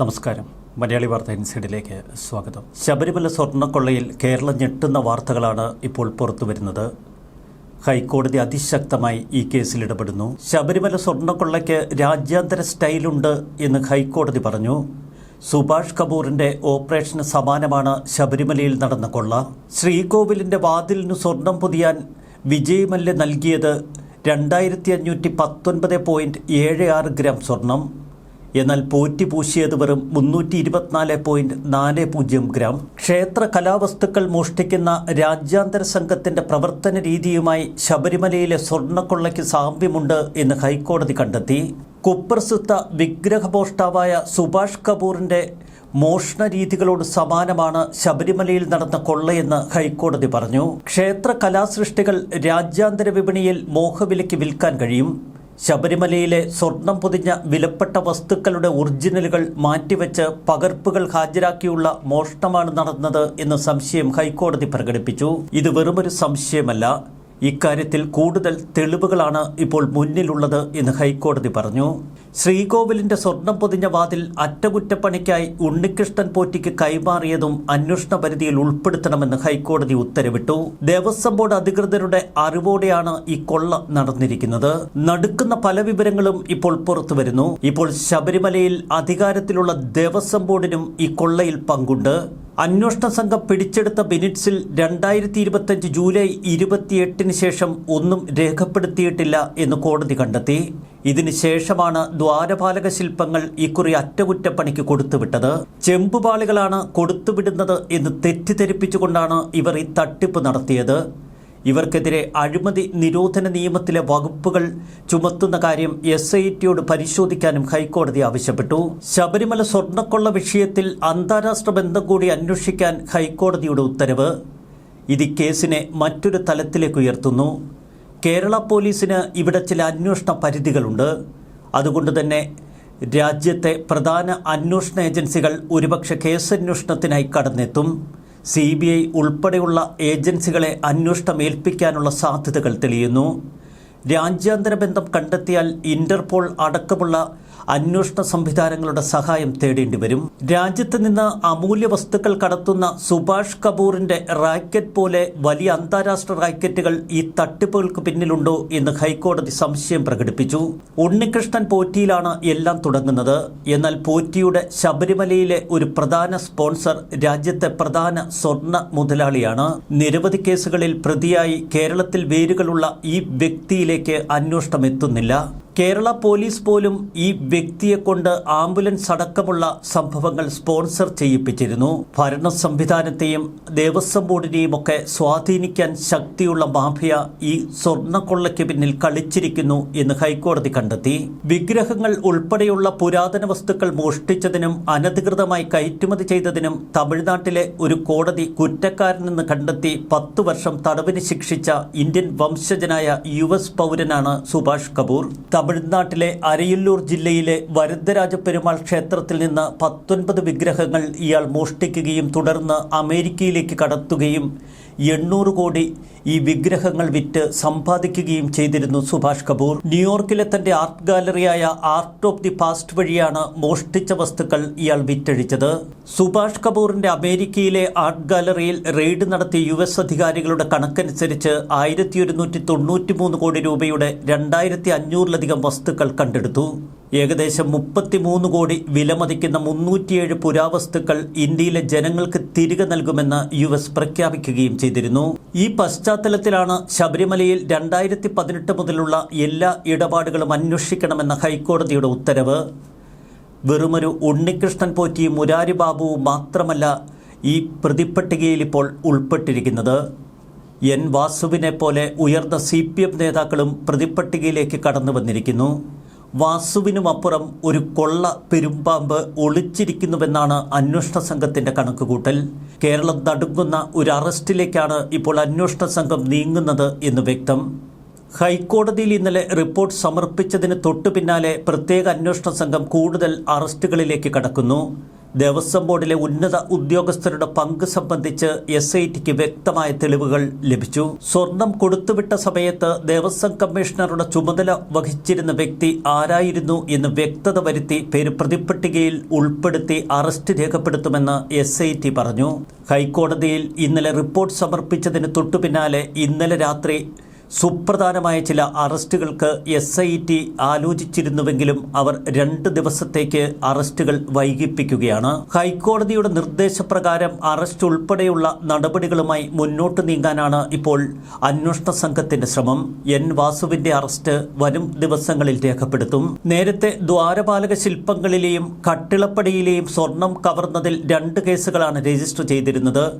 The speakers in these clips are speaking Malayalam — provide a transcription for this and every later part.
നമസ്കാരം. മലയാളി വാർത്ത ഇൻസൈഡിലേക്ക് സ്വാഗതം. ശബരിമല സ്വർണക്കൊള്ളയിൽ കേരളം ഞെട്ടുന്ന വാർത്തകളാണ് ഇപ്പോൾ പുറത്തുവരുന്നത് ഹൈക്കോടതി അതിശക്തമായി ഈ കേസിൽ ഇടപെടുന്നു. ശബരിമല സ്വർണക്കൊള്ളയ്ക്ക് രാജ്യാന്തര സ്റ്റൈലുണ്ട് എന്ന് ഹൈക്കോടതി പറഞ്ഞു. സുഭാഷ് കപൂറിന്റെ ഓപ്പറേഷന് സമാനമാണ് ശബരിമലയിൽ നടന്ന കൊള്ള. ശ്രീകോവിലിന്റെ വാതിലിനു സ്വർണം പൊതിയാൻ വിജയ് മല്യ നൽകിയത് രണ്ടായിരത്തി അഞ്ഞൂറ്റി പത്തൊൻപത് പോയിന്റ് ഏഴ് ആറ് ഗ്രാം സ്വർണം. എന്നാൽ പോറ്റി പൂശിയത് വെറും മുന്നൂറ്റി ഇരുപത്തിനാല് പോയിന്റ് നാല് പൂജ്യം ഗ്രാം. ക്ഷേത്ര കലാവസ്തുക്കൾ മോഷ്ടിക്കുന്ന രാജ്യാന്തര സംഘത്തിന്റെ പ്രവർത്തന രീതിയുമായി ശബരിമലയിലെ സ്വർണക്കൊള്ളയ്ക്ക് സാമ്യമുണ്ട് എന്ന് ഹൈക്കോടതി കണ്ടെത്തി. കുപ്രസിദ്ധ വിഗ്രഹമോഷ്ടാവായ സുഭാഷ് കപൂറിന്റെ മോഷണ രീതികളോട് സമാനമാണ് ശബരിമലയിൽ നടന്ന കൊള്ളയെന്ന് ഹൈക്കോടതി പറഞ്ഞു. ക്ഷേത്ര കലാസൃഷ്ടികൾ രാജ്യാന്തര വിപണിയിൽ മോഹവിലയ്ക്ക് വിൽക്കാൻ കഴിയും. ശബരിമലയിലെ സ്വർണം പൊതിഞ്ഞ വിലപ്പെട്ട വസ്തുക്കളുടെ ഒറിജിനലുകൾ മാറ്റിവെച്ച് പകർപ്പുകൾ ഹാജരാക്കിയുള്ള മോഷണമാണ് നടന്നത് എന്ന സംശയം ഹൈക്കോടതി പ്രകടിപ്പിച്ചു. ഇത് വെറുമൊരു സംശയമല്ല. ഇക്കാര്യത്തിൽ കൂടുതൽ തെളിവുകളാണ് ഇപ്പോൾ മുന്നിലുള്ളത് എന്ന് ഹൈക്കോടതി പറഞ്ഞു. ശ്രീകോവിലിന്റെ സ്വർണം പൊതിഞ്ഞ വാതിൽ അറ്റകുറ്റപ്പണിക്കായി ഉണ്ണികൃഷ്ണൻ പോറ്റിക്ക് കൈമാറിയതും അന്വേഷണ പരിധിയിൽ ഉൾപ്പെടുത്തണമെന്ന് ഹൈക്കോടതി ഉത്തരവിട്ടു. ദേവസ്വം ബോർഡ് അധികൃതരുടെ അറിവോടെയാണ് ഈ കൊള്ള നടന്നിരിക്കുന്നത്. നടുക്കുന്ന പല വിവരങ്ങളും ഇപ്പോൾ പുറത്തുവരുന്നു ഇപ്പോൾ ശബരിമലയിൽ അധികാരത്തിലുള്ള ദേവസ്വം ബോർഡിനും ഈ കൊള്ളയിൽ പങ്കുണ്ട്. അന്വേഷണ സംഘം പിടിച്ചെടുത്ത മിനിറ്റ്സിൽ രണ്ടായിരത്തി ഇരുപത്തഞ്ച് ജൂലൈ ഇരുപത്തിയെട്ടിന് ശേഷം ഒന്നും രേഖപ്പെടുത്തിയിട്ടില്ല എന്ന് കോടതി കണ്ടെത്തി. ഇതിന് ശേഷമാണ് ദ്വാരപാലക ശില്പങ്ങൾ ഇക്കുറി അറ്റകുറ്റപ്പണിക്ക് കൊടുത്തുവിട്ടത്. ചെമ്പുപാളികളാണ് കൊടുത്തുവിടുന്നത് എന്ന് തെറ്റിദ്ധരിപ്പിച്ചുകൊണ്ടാണ് ഇവർ ഈ തട്ടിപ്പ് നടത്തിയത്. ഇവർക്കെതിരെ അഴിമതി നിരോധന നിയമത്തിലെ വകുപ്പുകൾ ചുമത്തുന്ന കാര്യം എസ് ഐ ടിയോട് പരിശോധിക്കാനും ഹൈക്കോടതി ആവശ്യപ്പെട്ടു. ശബരിമല സ്വർണക്കൊള്ള വിഷയത്തിൽ അന്താരാഷ്ട്ര ബന്ധം കൂടി അന്വേഷിക്കാൻ ഹൈക്കോടതിയുടെ ഉത്തരവ്. ഇത് കേസിനെ മറ്റൊരു തലത്തിലേക്ക് ഉയർത്തുന്നു. കേരള പോലീസിന് ഇവിടെ ചില അന്വേഷണ പരിധികളുണ്ട്. അതുകൊണ്ട് തന്നെ രാജ്യത്തെ പ്രധാന അന്വേഷണ ഏജൻസികൾ ഒരുപക്ഷെ കേസന്വേഷണത്തിനായി കടന്നെത്തും. സി ബി ഐ ഉൾപ്പെടെയുള്ള ഏജൻസികളെ അന്വേഷണം ഏൽപ്പിക്കാനുള്ള സാധ്യതകൾ തെളിയുന്നു. രാജ്യാന്തര ബന്ധം കണ്ടെത്തിയാൽ ഇന്റർപോൾ അടക്കമുള്ള അന്വേഷണ സംവിധാനങ്ങളുടെ സഹായം തേടേണ്ടി വരും. രാജ്യത്ത് നിന്ന് അമൂല്യ വസ്തുക്കൾ കടത്തുന്ന സുഭാഷ് കപൂറിന്റെ റാക്കറ്റ് പോലെ വലിയ അന്താരാഷ്ട്ര റാക്കറ്റുകൾ ഈ തട്ടിപ്പുകൾക്ക് പിന്നിലുണ്ടോ എന്ന് ഹൈക്കോടതി സംശയം പ്രകടിപ്പിച്ചു. ഉണ്ണികൃഷ്ണൻ പോറ്റിയിലാണ് എല്ലാം തുടങ്ങുന്നത്. എന്നാൽ പോറ്റിയുടെ ശബരിമലയിലെ ഒരു പ്രധാന സ്പോൺസർ രാജ്യത്തെ പ്രധാന സ്വർണ മുതലാളിയാണ്. നിരവധി കേസുകളിൽ പ്രതിയായി കേരളത്തിൽ വേരുകളുള്ള ഈ വ്യക്തിയിലേക്ക് അന്വേഷണം എത്തുന്നില്ല കേരള പോലീസ് പോലും ഈ വ്യക്തിയെ കൊണ്ട് ആംബുലൻസ് അടക്കമുള്ള സംഭവങ്ങൾ സ്പോൺസർ ചെയ്യിപ്പിച്ചിരുന്നു. ഭരണ സംവിധാനത്തെയും ദേവസ്വം ബോർഡിനെയും ഒക്കെ സ്വാധീനിക്കാൻ ശക്തിയുള്ള മാഫിയ ഈ സ്വർണക്കൊള്ളയ്ക്ക് പിന്നിൽ കളിച്ചിരിക്കുന്നു എന്ന് ഹൈക്കോടതി കണ്ടെത്തി. വിഗ്രഹങ്ങൾ ഉൾപ്പെടെയുള്ള പുരാതന വസ്തുക്കൾ മോഷ്ടിച്ചതിനും അനധികൃതമായി കയറ്റുമതി ചെയ്തതിനും തമിഴ്നാട്ടിലെ ഒരു കോടതി കുറ്റക്കാരനെന്ന് കണ്ടെത്തി പത്തു വർഷം തടവിന് ശിക്ഷിച്ച ഇന്ത്യൻ വംശജനായ യു എസ് പൗരനാണ് സുഭാഷ് കപൂർ. തമിഴ്നാട്ടിലെ അരയല്ലൂർ ജില്ലയിലെ വരദരാജ പെരുമാൾ ക്ഷേത്രത്തിൽ നിന്ന് പത്തൊൻപത് വിഗ്രഹങ്ങൾ ഇയാൾ മോഷ്ടിക്കുകയും തുടർന്ന് അമേരിക്കയിലേക്ക് കടത്തുകയും എണ്ണൂറ് കോടി ഈ വിഗ്രഹങ്ങൾ വിറ്റ് സമ്പാദിക്കുകയും ചെയ്തിരുന്നു സുഭാഷ് കപൂർ. ന്യൂയോർക്കിലെ തന്റെ ആർട്ട് ഗാലറിയായ ആർട്ട് ഓഫ് ദി പാസ്റ്റ് വഴിയാണ് മോഷ്ടിച്ച വസ്തുക്കൾ ഇയാൾ വിറ്റഴിച്ചത്. സുഭാഷ് കപൂറിന്റെ അമേരിക്കയിലെ ആർട്ട് ഗാലറിയിൽ റെയ്ഡ് നടത്തിയ യു എസ് അധികാരികളുടെ കണക്കനുസരിച്ച് ആയിരത്തി ഒരുന്നൂറ്റി തൊണ്ണൂറ്റി മൂന്ന് കോടി രൂപയുടെ രണ്ടായിരത്തി അഞ്ഞൂറിലധികം വസ്തുക്കൾ കണ്ടെടുത്തു. ഏകദേശം മുപ്പത്തിമൂന്ന് കോടി വിലമതിക്കുന്ന മുന്നൂറ്റിയേഴ് പുരാവസ്തുക്കൾ ഇന്ത്യയിലെ ജനങ്ങൾക്ക് തിരികെ നൽകുമെന്ന് യു എസ് പ്രഖ്യാപിക്കുകയും ചെയ്തിരുന്നു. ഈ പശ്ചാത്തലത്തിലാണ് ശബരിമലയിൽ രണ്ടായിരത്തി പതിനെട്ട് മുതലുള്ള എല്ലാ ഇടപാടുകളും അന്വേഷിക്കണമെന്ന ഹൈക്കോടതിയുടെ ഉത്തരവ്. വെറുമൊരു ഉണ്ണികൃഷ്ണൻ പോറ്റിയും മുരാരി മാത്രമല്ല ഈ പ്രതിപ്പട്ടികയിൽ ഇപ്പോൾ ഉൾപ്പെട്ടിരിക്കുന്നത്. എൻ വാസുവിനെ പോലെ ഉയർന്ന സി പി എം നേതാക്കളും പ്രതിപ്പട്ടികയിലേക്ക് കടന്നു വന്നിരിക്കുന്നു വാസുവിനുമപ്പുറം ഒരു കൊള്ള പെരുമ്പാമ്പ് ഒളിച്ചിരിക്കുന്നുവെന്നാണ് അന്വേഷണ സംഘത്തിന്റെ കണക്കുകൂട്ടൽ. കേരളം നടുങ്ങുന്ന ഒരു അറസ്റ്റിലേക്കാണ് ഇപ്പോൾ അന്വേഷണ സംഘം നീങ്ങുന്നത് എന്ന് വ്യക്തം. ഹൈക്കോടതിയിൽ ഇന്നലെ റിപ്പോർട്ട് സമർപ്പിച്ചതിന് തൊട്ടു പിന്നാലെ പ്രത്യേക അന്വേഷണ സംഘം കൂടുതൽ അറസ്റ്റുകളിലേക്ക് കടക്കുന്നു. ദേവസ്വം ബോർഡിലെ ഉന്നത ഉദ്യോഗസ്ഥരുടെ പങ്ക് സംബന്ധിച്ച് എസ് ഐ ടിക്ക് വ്യക്തമായ തെളിവുകൾ ലഭിച്ചു. സ്വർണം കൊടുത്തുവിട്ട സമയത്ത് ദേവസ്വം കമ്മീഷണറുടെ ചുമതല വഹിച്ചിരുന്ന വ്യക്തി ആരായിരുന്നു എന്ന് വ്യക്തത വരുത്തി പേര് പ്രതിപ്പട്ടികയിൽ ഉൾപ്പെടുത്തി അറസ്റ്റ് രേഖപ്പെടുത്തുമെന്ന് എസ് പറഞ്ഞു. ഹൈക്കോടതിയിൽ ഇന്നലെ റിപ്പോർട്ട് സമർപ്പിച്ചതിന് തൊട്ടുപിന്നാലെ ഇന്നലെ രാത്രി സുപ്രധാനമായ ചില അറസ്റ്റുകൾക്ക് എസ് ഐ ടി ആലോചിച്ചിരുന്നുവെങ്കിലും അവർ രണ്ട് ദിവസത്തേക്ക് അറസ്റ്റുകൾ വൈകിപ്പിക്കുകയാണ്. ഹൈക്കോടതിയുടെ നിർദ്ദേശപ്രകാരം അറസ്റ്റ് ഉൾപ്പെടെയുള്ള നടപടികളുമായി മുന്നോട്ട് നീങ്ങാനാണ് ഇപ്പോൾ അന്വേഷണ സംഘത്തിന്റെ ശ്രമം. എൻ വാസുവിന്റെ അറസ്റ്റ് വരും ദിവസങ്ങളിൽ രേഖപ്പെടുത്തും. നേരത്തെ ദ്വാരപാലക ശില്പങ്ങളിലെയും കട്ടിളപ്പടിയിലെയും സ്വർണം കവർന്നതിൽ രണ്ട് കേസുകളാണ് രജിസ്റ്റർ ചെയ്തിരുന്നത്.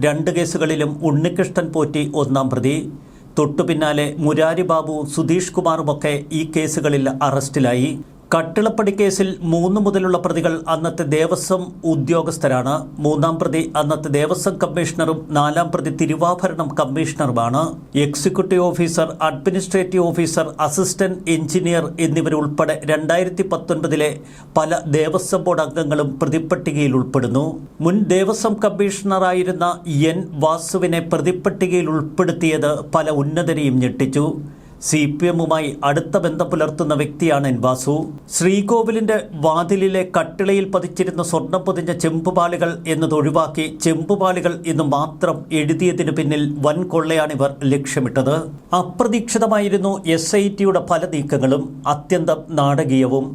രണ്ട് കേസുകളിലും ഉണ്ണികൃഷ്ണൻ പോറ്റി ഒന്നാം പ്രതി. തൊട്ടു പിന്നാലെ മുരാരി ബാബുവും സുധീഷ് കുമാറുമൊക്കെ ഈ കേസുകളിൽ അറസ്റ്റിലായി. കട്ടിളപ്പടി കേസിൽ മൂന്ന് മുതലുള്ള പ്രതികൾ അന്നത്തെ ദേവസ്വം ഉദ്യോഗസ്ഥരാണ്. മൂന്നാം പ്രതി അന്നത്തെ ദേവസ്വം കമ്മീഷണറും നാലാം പ്രതി തിരുവാഭരണം കമ്മീഷണറുമാണ്. Executive officer administrative officer assistant engineer എന്നിവരുൾപ്പെടെ രണ്ടായിരത്തി പത്തൊൻപതിലെ പല ദേവസ്വം ബോർഡ് അംഗങ്ങളും പ്രതിപ്പട്ടികയിൽ ഉൾപ്പെടുന്നു. മുൻ ദേവസ്വം കമ്മീഷണറായിരുന്ന എൻ വാസുവിനെ പ്രതിപ്പട്ടികയിൽ ഉൾപ്പെടുത്തിയത് പല ഉന്നതരെയും ഞെട്ടിച്ചു. സി പി എമ്മുമായി അടുത്ത ബന്ധം പുലർത്തുന്ന വ്യക്തിയാണ് എൻ വാസു ശ്രീകോവിലിന്റെ വാതിലിലെ കട്ടിളയിൽ പതിച്ചിരുന്ന സ്വർണം പൊതിഞ്ഞ ചെമ്പുപാളികൾ എന്നത് ഒഴിവാക്കി ചെമ്പുപാളികൾ എന്ന് മാത്രം എഴുതിയതിന് പിന്നിൽ വൻ കൊള്ളയാണിവർ ലക്ഷ്യമിട്ടത്. അപ്രതീക്ഷിതമായിരുന്നു എസ് ഐ ടിയുടെ പല നീക്കങ്ങളും അത്യന്തം നാടകീയവും.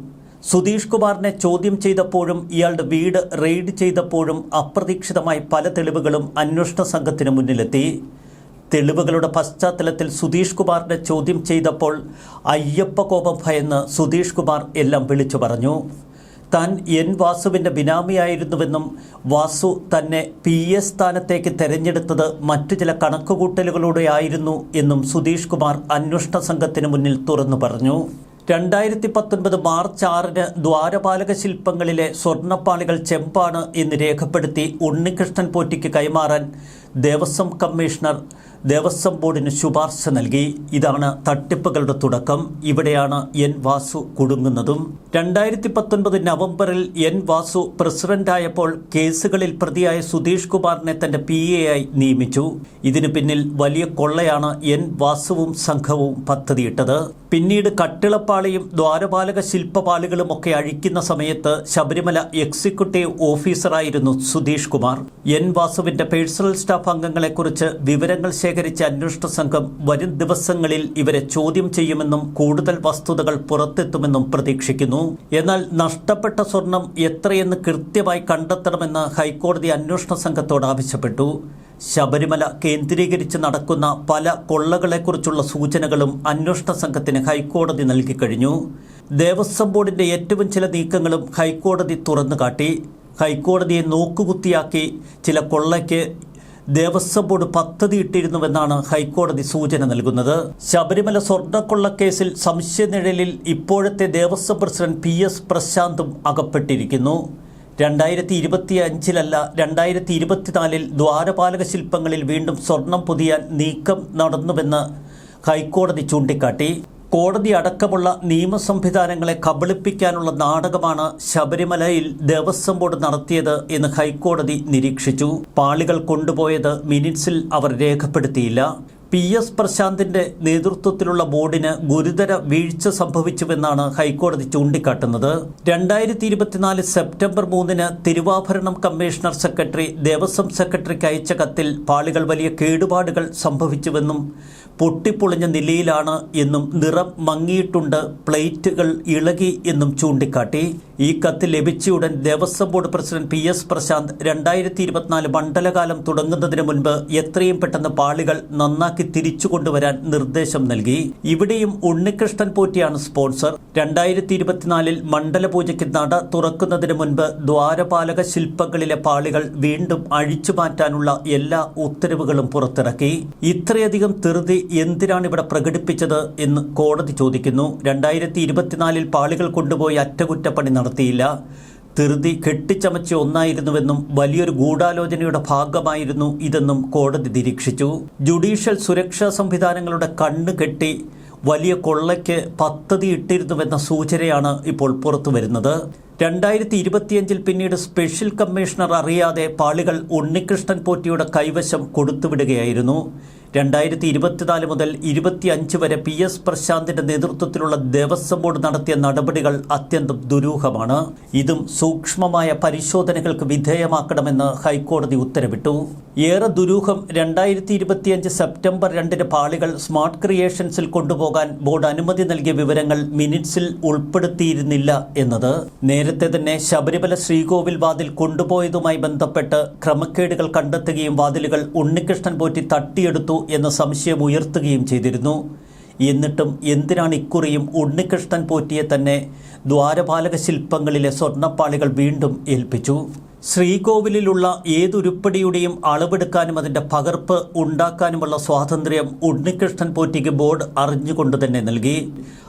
സുധീഷ് കുമാറിനെ ചോദ്യം ചെയ്തപ്പോഴും ഇയാളുടെ വീട് റെയ്ഡ് ചെയ്തപ്പോഴും അപ്രതീക്ഷിതമായി പല തെളിവുകളും അന്വേഷണ സംഘത്തിന് മുന്നിലെത്തി. തെളിവുകളുടെ പശ്ചാത്തലത്തിൽ സുധീഷ് കുമാറിനെ ചോദ്യം ചെയ്തപ്പോൾ അയ്യപ്പ കോപം ഭയന്ന് സുധീഷ് കുമാർ എല്ലാം വിളിച്ചു പറഞ്ഞു. താൻ എൻ വാസുവിന്റെ ബിനാമിയായിരുന്നുവെന്നും വാസു തന്നെ പി എസ് സ്ഥാനത്തേക്ക് തെരഞ്ഞെടുത്തത് മറ്റു ചില കണക്കുകൂട്ടലുകളൂടെ ആയിരുന്നു എന്നും സുധീഷ് കുമാർ അന്വേഷണ സംഘത്തിന് മുന്നിൽ തുറന്നു പറഞ്ഞു. രണ്ടായിരത്തി പത്തൊൻപത് മാർച്ച് ആറിന് ദ്വാരപാലക ശില്പങ്ങളിലെ സ്വർണപ്പാളികൾ ചെമ്പാണ് എന്ന് രേഖപ്പെടുത്തി ഉണ്ണികൃഷ്ണൻ പോറ്റിക്ക് കൈമാറാൻ ദേവസ്വം കമ്മീഷണർ ദേവസ്വം ബോർഡിന് ശുപാർശ നൽകി. ഇതാണ് തട്ടിപ്പുകളുടെ തുടക്കം. ഇവിടെയാണ് എൻ വാസു കുടുങ്ങുന്നതും. രണ്ടായിരത്തി പത്തൊൻപത് നവംബറിൽ എൻ വാസു പ്രസിഡന്റായപ്പോൾ കേസുകളിൽ പ്രതിയായ സുധീഷ് കുമാറിനെ തന്റെ പി എ ആയി നിയമിച്ചു. ഇതിനു പിന്നിൽ വലിയ കൊള്ളയാണ് എൻ വാസുവും സംഘവും പദ്ധതിയിട്ടത്. പിന്നീട് കട്ടിളപ്പാളിയും ദ്വാരപാലക ശില്പപാളികളും ഒക്കെ അഴിക്കുന്ന സമയത്ത് ശബരിമല എക്സിക്യൂട്ടീവ് ഓഫീസറായിരുന്നു സുധീഷ് കുമാർ. എൻ വാസുവിന്റെ പേഴ്സണൽ സ്റ്റാഫ് അംഗങ്ങളെക്കുറിച്ച് വിവരങ്ങൾ ശേഖരിച്ച അന്വേഷണ സംഘം വരും ദിവസങ്ങളിൽ ഇവരെ ചോദ്യം ചെയ്യുമെന്നും കൂടുതൽ വസ്തുതകൾ പുറത്തെത്തുമെന്നും പ്രതീക്ഷിക്കുന്നു. എന്നാൽ നഷ്ടപ്പെട്ട സ്വർണം എത്രയെന്ന് കൃത്യമായി കണ്ടെത്തണമെന്ന് ഹൈക്കോടതി അന്വേഷണ സംഘത്തോട് ആവശ്യപ്പെട്ടു. ശബരിമല കേന്ദ്രീകരിച്ച് നടക്കുന്ന പല കൊള്ളകളെക്കുറിച്ചുള്ള സൂചനകളും അന്വേഷണ സംഘത്തിന് ഹൈക്കോടതി നൽകിക്കഴിഞ്ഞു ദേവസ്വം ബോർഡിന്റെ ഏറ്റവും ചില നീക്കങ്ങളും ഹൈക്കോടതി തുറന്നുകാട്ടി. ഹൈക്കോടതിയെ നോക്കുകുത്തിയാക്കി ചില കൊള്ളയ്ക്ക് ദേവസ്വം ബോർഡ് പദ്ധതി ഇട്ടിരുന്നുവെന്നാണ് ഹൈക്കോടതി സൂചന നൽകുന്നത്. ശബരിമല സ്വർണക്കൊള്ളക്കേസിൽ സംശയനിഴലിൽ ഇപ്പോഴത്തെ ദേവസ്വം പ്രസിഡന്റ് പി എസ് പ്രശാന്തും അകപ്പെട്ടിരിക്കുന്നു. രണ്ടായിരത്തി ഇരുപത്തി അഞ്ചിലല്ല രണ്ടായിരത്തി ഇരുപത്തിനാലിൽ ദ്വാരപാലക ശില്പങ്ങളിൽ വീണ്ടും സ്വർണം പൊതിയാൻ നീക്കം നടന്നുവെന്ന് ഹൈക്കോടതി ചൂണ്ടിക്കാട്ടി. കോടതി അടക്കമുള്ള നിയമ സംവിധാനങ്ങളെ കബളിപ്പിക്കാനുള്ള നാടകമാണ് ശബരിമലയിൽ ദേവസ്വം ബോർഡ് നടത്തിയത് എന്ന് ഹൈക്കോടതി നിരീക്ഷിച്ചു. പാളികൾ കൊണ്ടുപോയത് മിനിറ്റ്സിൽ അവർ രേഖപ്പെടുത്തിയില്ല. പി എസ് പ്രശാന്തിന്റെ നേതൃത്വത്തിലുള്ള ബോർഡിന് ഗുരുതര വീഴ്ച സംഭവിച്ചുവെന്നാണ് ഹൈക്കോടതി ചൂണ്ടിക്കാട്ടുന്നത്. രണ്ടായിരത്തി ഇരുപത്തിനാല് സെപ്റ്റംബർ മൂന്നിന് തിരുവാഭരണം കമ്മീഷണർ സെക്രട്ടറി ദേവസ്വം സെക്രട്ടറിക്ക് അയച്ച കത്തിൽ പാളികൾ വലിയ കേടുപാടുകൾ സംഭവിച്ചുവെന്നും പൊട്ടിപ്പൊളിഞ്ഞ നിലയിലാണ് എന്നും നിറം മങ്ങിയിട്ടുണ്ട് പ്ലേറ്റുകൾ ഇളകി എന്നും ചൂണ്ടിക്കാട്ടി. ഈ കത്ത് ലഭിച്ചയുടൻ Devaswom board president P S Prasanth രണ്ടായിരത്തി ഇരുപത്തിനാല് മണ്ഡലകാലം തുടങ്ങുന്നതിന് മുൻപ് എത്രയും പെട്ടെന്ന് പാളികൾ നന്നാക്കി തിരിച്ചു കൊണ്ടുവരാൻ നിർദ്ദേശം നൽകി. ഇവിടെയും ഉണ്ണികൃഷ്ണൻ പോറ്റിയാണ് സ്പോൺസർ. രണ്ടായിരത്തി ഇരുപത്തിനാലിൽ മണ്ഡലപൂജയ്ക്ക് നട തുറക്കുന്നതിന് മുൻപ് ദ്വാരപാലക ശില്പങ്ങളിലെ പാളികൾ വീണ്ടും അഴിച്ചു മാറ്റാനുള്ള എല്ലാ ഉത്തരവുകളും പുറത്തിറക്കി. ഇത്രയധികം ധൃതി എന്തിനാണ് ഇവിടെ പ്രകടിപ്പിച്ചത് എന്ന് കോടതി ചോദിക്കുന്നു. രണ്ടായിരത്തി ഇരുപത്തിനാലിൽ പാളികൾ കൊണ്ടുപോയി അറ്റകുറ്റപ്പണി നടത്തിയില്ല. ധൃതി കെട്ടിച്ചമച്ച ഒന്നായിരുന്നുവെന്നും വലിയൊരു ഗൂഢാലോചനയുടെ ഭാഗമായിരുന്നു ഇതെന്നും കോടതി നിരീക്ഷിച്ചു. ജുഡീഷ്യൽ സുരക്ഷാ സംവിധാനങ്ങളുടെ കണ്ണ് കെട്ടി വലിയ കൊള്ളയ്ക്ക് പദ്ധതി ഇട്ടിരുന്നുവെന്ന സൂചനയാണ് ഇപ്പോൾ പുറത്തു വരുന്നത്. രണ്ടായിരത്തി ഇരുപത്തിയഞ്ചിൽ പിന്നീട് സ്പെഷ്യൽ കമ്മീഷണർ അറിയാതെ പാളികൾ ഉണ്ണികൃഷ്ണൻ പോറ്റിയുടെ കൈവശം കൊടുത്തുവിടുകയായിരുന്നു. രണ്ടായിരത്തി ഇരുപത്തിനാല് മുതൽ ഇരുപത്തിയഞ്ച് വരെ പി എസ് പ്രശാന്തിന്റെ നേതൃത്വത്തിലുള്ള ദേവസ്വം ബോർഡ് നടത്തിയ നടപടികൾ അത്യന്തം ദുരൂഹമാണ്. ഇതും സൂക്ഷ്മമായ പരിശോധനകൾക്ക് വിധേയമാക്കണമെന്ന് ഹൈക്കോടതി ഉത്തരവിട്ടു. ഏറെ ദുരൂഹം രണ്ടായിരത്തി ഇരുപത്തിയഞ്ച് സെപ്റ്റംബർ രണ്ടിന് പാളികൾ സ്മാർട്ട് ക്രിയേഷൻസിൽ കൊണ്ടുപോകാൻ ബോർഡ് അനുമതി നൽകിയ വിവരങ്ങൾ മിനിറ്റ്സിൽ ഉൾപ്പെടുത്തിയിരുന്നില്ല എന്നത്. നേരത്തെ തന്നെ ശബരിമല ശ്രീകോവിൽ വാതിൽ കൊണ്ടുപോയതുമായി ബന്ധപ്പെട്ട് ക്രമക്കേടുകൾ കണ്ടെത്തുകയും വാതിലുകൾ ഉണ്ണികൃഷ്ണൻ പോറ്റി തട്ടിയെടുത്തു എന്ന സംശയം ഉയർത്തുകയും ചെയ്തിരുന്നു. എന്നിട്ടും എന്തിനാണ് ഇക്കുറിയും ഉണ്ണികൃഷ്ണൻ പോറ്റിയെ തന്നെ ദ്വാരപാലക ശില്പങ്ങളിലെ സ്വർണപ്പാളികൾ വീണ്ടും ഏൽപ്പിച്ചു? ശ്രീകോവിലുള്ള ഏതുരുപ്പടിയുടെയും അളവെടുക്കാനും അതിന്റെ പകർപ്പ് ഉണ്ടാക്കാനുമുള്ള സ്വാതന്ത്ര്യം ഉണ്ണികൃഷ്ണൻ പോറ്റിക്ക് ബോർഡ് അറിഞ്ഞുകൊണ്ട് തന്നെ നൽകി.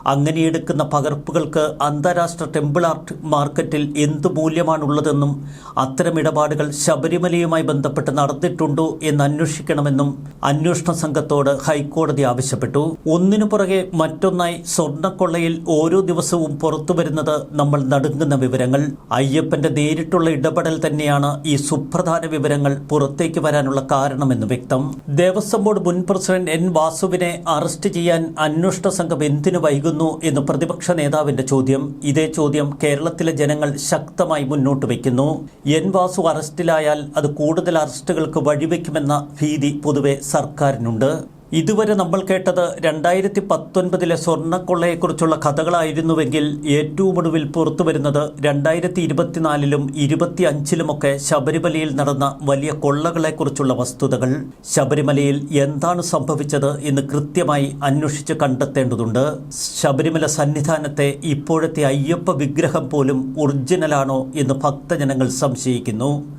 അങ്ങനെ എടുക്കുന്ന പകർപ്പുകൾക്ക് അന്താരാഷ്ട്ര ടെമ്പിൾ ആർട്ട് മാർക്കറ്റിൽ എന്ത് മൂല്യമാണുള്ളതെന്നും അത്തരം ഇടപാടുകൾ ശബരിമലയുമായി ബന്ധപ്പെട്ട് നടന്നിട്ടുണ്ടോ എന്ന് അന്വേഷിക്കണമെന്നും അന്വേഷണ സംഘത്തോട് ഹൈക്കോടതി ആവശ്യപ്പെട്ടു. ഒന്നിനു പുറകെ മറ്റൊന്നായി സ്വർണക്കൊള്ളയിൽ ഓരോ ദിവസവും പുറത്തു വരുന്നത് നമ്മൾ നടുങ്ങുന്ന വിവരങ്ങൾ. അയ്യപ്പന്റെ നേരിട്ടുള്ള ഇടപെടൽ തന്നെയാണ് ഈ സുപ്രധാന വിവരങ്ങൾ പുറത്തേക്ക് വരാനുള്ള കാരണമെന്ന് വ്യക്തം. ദേവസ്വം ബോർഡ് മുൻ പ്രസിഡന്റ് എൻ വാസുവിനെ അറസ്റ്റ് ചെയ്യാൻ അന്വേഷണ സംഘം എന്തിനു വൈകുന്നു? എന്ന് പ്രതിപക്ഷ നേതാവിന്റെ ചോദ്യം. ഇതേ ചോദ്യം കേരളത്തിലെ ജനങ്ങൾ ശക്തമായി മുന്നോട്ട് വയ്ക്കുന്നു. എൻ വാസു അറസ്റ്റിലായാൽ അത് കൂടുതൽ അറസ്റ്റുകൾക്ക് വഴിവെക്കുമെന്ന ഭീതി പൊതുവെ സർക്കാരിനുണ്ട്. ഇതുവരെ നമ്മൾ കേട്ടത് രണ്ടായിരത്തി പത്തൊൻപതിലെ സ്വർണക്കൊള്ളയെക്കുറിച്ചുള്ള കഥകളായിരുന്നുവെങ്കിൽ ഏറ്റവും ഒടുവിൽ പുറത്തു വരുന്നത് രണ്ടായിരത്തി ഇരുപത്തിനാലിലും ഇരുപത്തി അഞ്ചിലുമൊക്കെ ശബരിമലയിൽ നടന്ന വലിയ കൊള്ളകളെക്കുറിച്ചുള്ള വസ്തുതകൾ. ശബരിമലയിൽ എന്താണ് സംഭവിച്ചത് എന്ന് കൃത്യമായി അന്വേഷിച്ച് കണ്ടെത്തേണ്ടതുണ്ട്. ശബരിമല സന്നിധാനത്തെ ഇപ്പോഴത്തെ അയ്യപ്പ വിഗ്രഹം പോലും ഒറിജിനലാണോ എന്ന് ഭക്തജനങ്ങൾ സംശയിക്കുന്നു.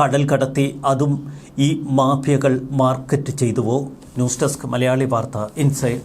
കടൽ കടത്തി അതും ഈ മാഫിയകൾ മാർക്കറ്റ് ചെയ്തുവോ? ന്യൂസ് ഡെസ്ക് മലയാളി വാർത്ത ഇൻസൈഡ്